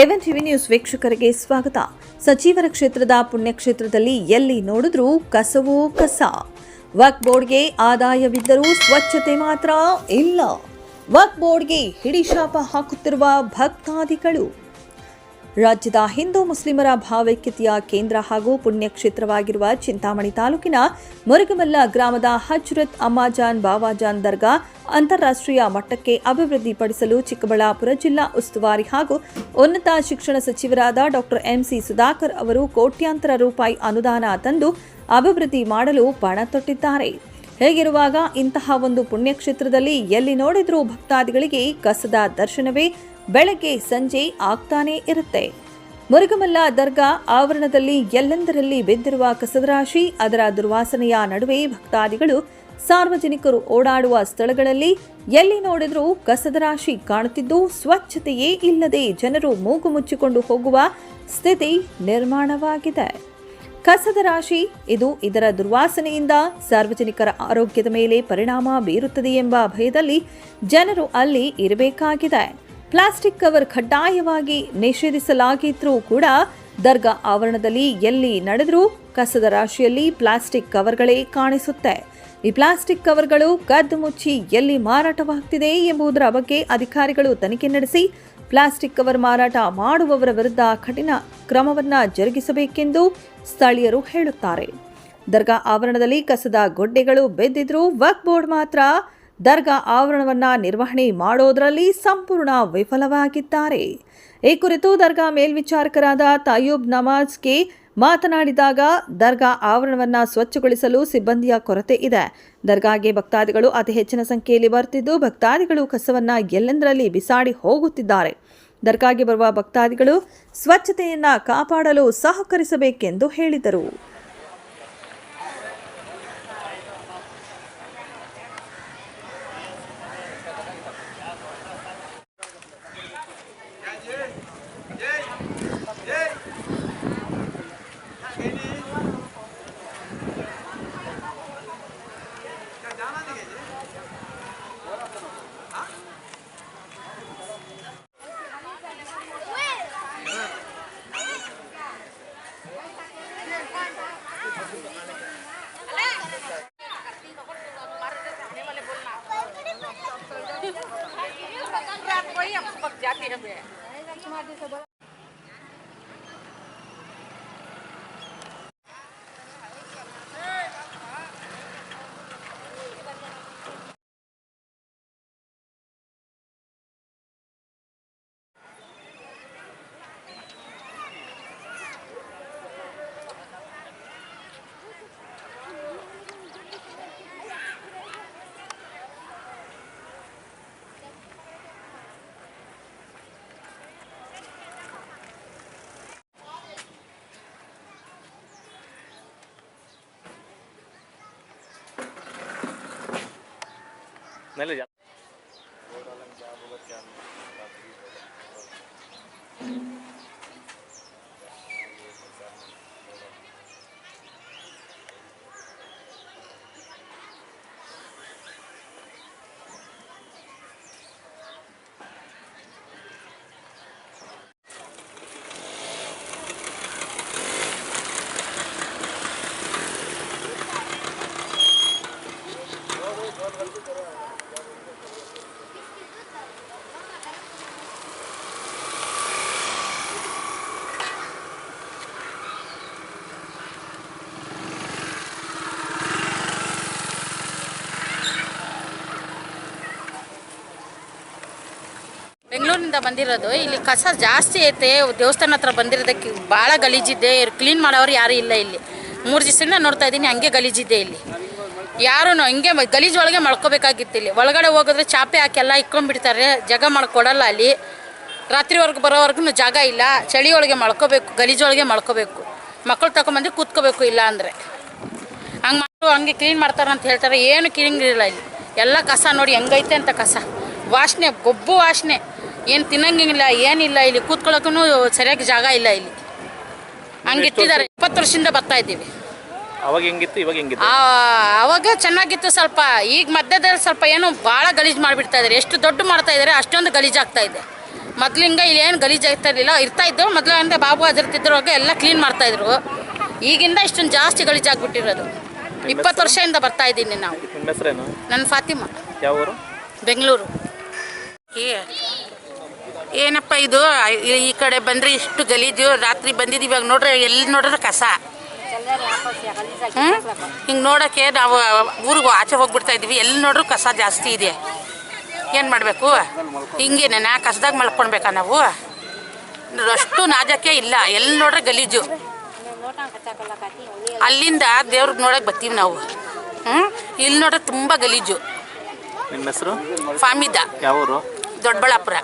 ಎವನ್ TV news ವೀಕ್ಷಕರಿಗೆ ಸ್ವಾಗತ. ಸಚಿವರ ಕ್ಷೇತ್ರದ ಪುಣ್ಯಕ್ಷೇತ್ರದಲ್ಲಿ ಎಲ್ಲಿ ನೋಡಿದ್ರೂ ಕಸವೋ ಕಸ. ವಕ್ ಬೋರ್ಡ್ಗೆ ಆದಾಯವಿದ್ದರೂ ಸ್ವಚ್ಛತೆ ಮಾತ್ರ ಇಲ್ಲ. ವಕ್ ಬೋರ್ಡ್ಗೆ ಹಿಡಿಶಾಪ ಹಾಕುತ್ತಿರುವ ಭಕ್ತಾದಿಗಳು ರಾಜ್ಯದ ಹಿಂದೂ ಮುಸ್ಲಿಮರ ಭಾವೈಕ್ಯತೆಯ ಕೇಂದ್ರ ಹಾಗೂ ಪುಣ್ಯಕ್ಷೇತ್ರವಾಗಿರುವ ಚಿಂತಾಮಣಿ ತಾಲೂಕಿನ ಮುರುಗಮಲ್ಲ ಗ್ರಾಮದ ಹಜ್ರತ್ ಅಮ್ಮಾಜಾನ್ ಬಾವಾಜಾನ್ ದರ್ಗಾ ಅಂತಾರಾಷ್ಟ್ರೀಯ ಮಟ್ಟಕ್ಕೆ ಅಭಿವೃದ್ಧಿಪಡಿಸಲು ಚಿಕ್ಕಬಳ್ಳಾಪುರ ಜಿಲ್ಲಾ ಉಸ್ತುವಾರಿ ಹಾಗೂ ಉನ್ನತ ಶಿಕ್ಷಣ ಸಚಿವರಾದ ಡಾಕ್ಟರ್ ಎಂಸಿ ಸುಧಾಕರ್ ಅವರು ಕೋಟ್ಯಾಂತರ ರೂಪಾಯಿ ಅನುದಾನ ತಂದು ಅಭಿವೃದ್ಧಿ ಮಾಡಲು ಪಣ ತೊಟ್ಟಿದ್ದಾರೆ. ಹೇಗಿರುವಾಗ ಇಂತಹ ಒಂದು ಪುಣ್ಯಕ್ಷೇತ್ರದಲ್ಲಿ ಎಲ್ಲಿ ನೋಡಿದರೂ ಭಕ್ತಾದಿಗಳಿಗೆ ಕಸದ ದರ್ಶನವೇ ಬೆಳಗ್ಗೆ ಸಂಜೆ ಆಗ್ತಾನೇ ಇರುತ್ತೆ. ಮುರುಗಮಲ್ಲ ದರ್ಗಾ ಆವರಣದಲ್ಲಿ ಎಲ್ಲೆಂದರಲ್ಲಿ ಬಿದ್ದಿರುವ ಕಸದ ರಾಶಿ ಅದರ ದುರ್ವಾಸನೆಯ ನಡುವೆ ಭಕ್ತಾದಿಗಳು ಸಾರ್ವಜನಿಕರು ಓಡಾಡುವ ಸ್ಥಳಗಳಲ್ಲಿ ಎಲ್ಲಿ ನೋಡಿದರೂ ಕಸದ ರಾಶಿ ಕಾಣುತ್ತಿದ್ದು ಸ್ವಚ್ಛತೆಯೇ ಇಲ್ಲದೆ ಜನರು ಮೂಗು ಮುಚ್ಚಿಕೊಂಡು ಹೋಗುವ ಸ್ಥಿತಿ ನಿರ್ಮಾಣವಾಗಿದೆ. ಕಸದ ರಾಶಿ, ಇದು ಇದರ ದುರ್ವಾಸನೆಯಿಂದ ಸಾರ್ವಜನಿಕರ ಆರೋಗ್ಯದ ಮೇಲೆ ಪರಿಣಾಮ ಬೀರುತ್ತದೆ ಎಂಬ ಭಯದಲ್ಲಿ ಜನರು ಅಲ್ಲಿ ಇರಬೇಕಾಗಿದೆ. ಪ್ಲಾಸ್ಟಿಕ್ ಕವರ್ ಕಡ್ಡಾಯವಾಗಿ ನಿಷೇಧಿಸಲಾಗಿದ್ರೂ ಕೂಡ ದರ್ಗಾ ಆವರಣದಲ್ಲಿ ಎಲ್ಲಿ ನಡೆದರೂ ಕಸದ ರಾಶಿಯಲ್ಲಿ ಪ್ಲಾಸ್ಟಿಕ್ ಕವರ್ಗಳೇ ಕಾಣಿಸುತ್ತೆ. ಈ ಪ್ಲಾಸ್ಟಿಕ್ ಕವರ್ಗಳು ಕದ್ದು ಮುಚ್ಚಿ ಎಲ್ಲಿ ಮಾರಾಟವಾಗ್ತಿದೆ ಎಂಬುದರ ಬಗ್ಗೆ ಅಧಿಕಾರಿಗಳು ತನಿಖೆ ನಡೆಸಿ ಪ್ಲಾಸ್ಟಿಕ್ ಕವರ್ ಮಾರಾಟ ಮಾಡುವವರ ವಿರುದ್ಧ ಕಠಿಣ ಕ್ರಮವನ್ನ ಜರುಗಿಸಬೇಕೆಂದು ಸ್ಥಳೀಯರು ಹೇಳುತ್ತಾರೆ. ದರ್ಗಾ ಆವರಣದಲ್ಲಿ ಕಸದ ಗೊಡ್ಡೆಗಳು ಬೆದ್ದಿದ್ರೂ ವಕ್ ಬೋರ್ಡ್ ಮಾತ್ರ ದರ್ಗಾ ಆವರಣವನ್ನ ನಿರ್ವಹಣೆ ಮಾಡೋದರಲ್ಲಿ ಸಂಪೂರ್ಣ ವಿಫಲವಾಗಿದ್ದಾರೆ. ಈ ಕುರಿತು ದರ್ಗಾ ಮೇಲ್ವಿಚಾರಕರಾದ ತಾಯೂಬ್ ನಮಾಜ್ಗೆ ಮಾತನಾಡಿದಾಗ ದರ್ಗಾ ಆವರಣವನ್ನ ಸ್ವಚ್ಛಗೊಳಿಸಲು ಸಿಬ್ಬಂದಿಯ ಕೊರತೆ ಇದೆ. ದರ್ಗಾಗೆ ಭಕ್ತಾದಿಗಳು ಅತಿ ಹೆಚ್ಚಿನ ಸಂಖ್ಯೆಯಲ್ಲಿ ಬರುತ್ತಿದ್ದು ಭಕ್ತಾದಿಗಳು ಕಸವನ್ನ ಎಲ್ಲೆಂದರಲ್ಲಿ ಬಿಸಾಡಿ ಹೋಗುತ್ತಿದ್ದಾರೆ. ದರ್ಗಾಗೆ ಬರುವ ಭಕ್ತಾದಿಗಳು ಸ್ವಚ್ಛತೆಯನ್ನು ಕಾಪಾಡಲು ಸಹಕರಿಸಬೇಕೆಂದು ಹೇಳಿದರು. जाती है। Dale ya. ಬೆಂಗಳೂರಿನಿಂದ ಬಂದಿರೋದು, ಇಲ್ಲಿ ಕಸ ಜಾಸ್ತಿ ಐತೆ, ದೇವಸ್ಥಾನ ಹತ್ರ ಬಂದಿರೋದಕ್ಕೆ ಭಾಳ ಗಲೀಜಿದೆ ಕ್ಲೀನ್ ಮಾಡೋರು ಯಾರು ಇಲ್ಲ ಇಲ್ಲಿ. ಮೂರು ದಿವಸದಿಂದ ನೋಡ್ತಾ ಇದ್ದೀನಿ, ಹಂಗೆ ಗಲೀಜಿದೆ ಇಲ್ಲಿ. ಯಾರು ಹಂಗೆ ಗಲೀಜ್ ಒಳಗೆ ಮಳ್ಕೋಬೇಕಾಗಿತ್ತು ಇಲ್ಲಿ. ಒಳಗಡೆ ಹೋಗಿದ್ರೆ ಚಾಪೆ ಹಾಕಿ ಎಲ್ಲ ಇಕ್ಕೊಂಡ್ಬಿಡ್ತಾರೆ, ಜಾಗ ಮಾಡ್ಕೊಡಲ್ಲ ಅಲ್ಲಿ. ರಾತ್ರಿವರೆಗೂ ಬರೋವರೆಗೂ ಜಾಗ ಇಲ್ಲ, ಚಳಿ ಒಳಗೆ ಮಳ್ಕೋಬೇಕು ಒಳಗೆ ಮಳ್ಕೋಬೇಕು ಮಕ್ಕಳು ತಗೊಂಬಂದು ಕೂತ್ಕೋಬೇಕು ಇಲ್ಲ ಅಂದರೆ. ಹಂಗೆ ಮಾಡು, ಹಂಗೆ ಕ್ಲೀನ್ ಮಾಡ್ತಾರೆ ಅಂತ ಹೇಳ್ತಾರೆ, ಏನು ಕ್ಲೀನ್ ಇರಲ್ಲ ಇಲ್ಲಿ. ಎಲ್ಲ ಕಸ ನೋಡಿ ಹೆಂಗೈತೆ ಅಂತ ಕಸ. ವಾಸನೆ, ಗೊಬ್ಬು ವಾಸನೆ. ಏನು ತಿನ್ನಂಗಿಲ್ಲ ಏನಿಲ್ಲ ಇಲ್ಲಿ ಕೂತ್ಕೊಳ್ಳೋಕ್ಕೂ ಸರಿಯಾಗಿ ಜಾಗ ಇಲ್ಲ ಇಲ್ಲಿ. ಹಂಗಿಟ್ಟಿದ್ದಾರೆ ಇಪ್ಪತ್ತು ವರ್ಷದಿಂದ ಬರ್ತಾ ಇದ್ದೀವಿ. ಅವಾಗ ಹೆಂಗಿತ್ತು ಇವಾಗ ಹೆಂಗಿತ್ತು ಆ, ಅವಾಗ ಚೆನ್ನಾಗಿತ್ತು ಸ್ವಲ್ಪ. ಈಗ ಮಧ್ಯದಲ್ಲಿ ಸ್ವಲ್ಪ ಏನು ಭಾಳ ಗಲೀಜು ಮಾಡಿಬಿಡ್ತಾ ಇದ್ದಾರೆ. ಎಷ್ಟು ದೊಡ್ಡ ಮಾಡ್ತಾ ಇದ್ದಾರೆ ಅಷ್ಟೊಂದು ಗಲೀಜಾಗ್ತಾ ಇದೆ. ಮೊದ್ಲಿಂಗ ಇಲ್ಲಿ ಏನು ಗಲೀಜ್ ಆಗ್ತಾ ಇರಲಿಲ್ಲ. ಇರ್ತಾ ಇದ್ದು ಮೊದಲು ಅಂದರೆ ಬಾಬು ಅದಿರ್ತಿದ್ರೊಳಗೆ ಎಲ್ಲ ಕ್ಲೀನ್ ಮಾಡ್ತಾ ಇದ್ರು. ಈಗಿಂದ ಇಷ್ಟೊಂದು ಜಾಸ್ತಿ ಗಲೀಜಾಗ್ಬಿಟ್ಟಿರೋದು ಇಪ್ಪತ್ತು ವರ್ಷದಿಂದ ಬರ್ತಾ ಇದ್ದೀನಿ ನಾವು. ನಿಮ್ಮ ಹೆಸರೇನು? ನನ್ನ ಫಾತಿಮಾ. ಯಾವ ಊರು ಬೆಂಗಳೂರು. ಏ- ಏನಪ್ಪ ಇದು? ಈ- ಕಡೆ ಬಂದ್ರೆ ಇಷ್ಟು ಗಲೀಜು ರಾತ್ರಿ ಬಂದಿದ್ದು ಇವಾಗ ನೋಡ್ರೆ ಎಲ್ಲಿ ನೋಡಿದ್ರೆ ಕಸ. ಹಿಂಗೆ ನೋಡೋಕ್ಕೆ ನಾವು ಊರಿಗೆ ಆಚೆ ಹೋಗ್ಬಿಡ್ತಾ ಇದ್ವಿ ಎಲ್ಲಿ ನೋಡ್ರು ಕಸ ಜಾಸ್ತಿ ಇದೆ. ಏನು ಮಾಡಬೇಕು? ಹಿಂಗೇನ ಕಸದಾಗ ಮಲ್ಕೊಳ್ಬೇಕಾ ನಾವು? ಅಷ್ಟು ನಾಜಕ್ಕೆ ಇಲ್ಲ ಎಲ್ಲಿ ನೋಡ್ರೆ ಗಲೀಜು. ಅಲ್ಲಿಂದ ದೇವ್ರಿಗೆ ನೋಡಕ್ಕೆ ಬರ್ತೀವಿ ನಾವು. ಹ್ಞೂ ಇಲ್ಲಿ ನೋಡ್ರೆ ತುಂಬ ಗಲೀಜು. ನಿಮ್ಮ ಹೆಸರು ಫಾಮಿದ. ಯಾವ ಊರು ದೊಡ್ಡಬಳ್ಳಾಪುರ.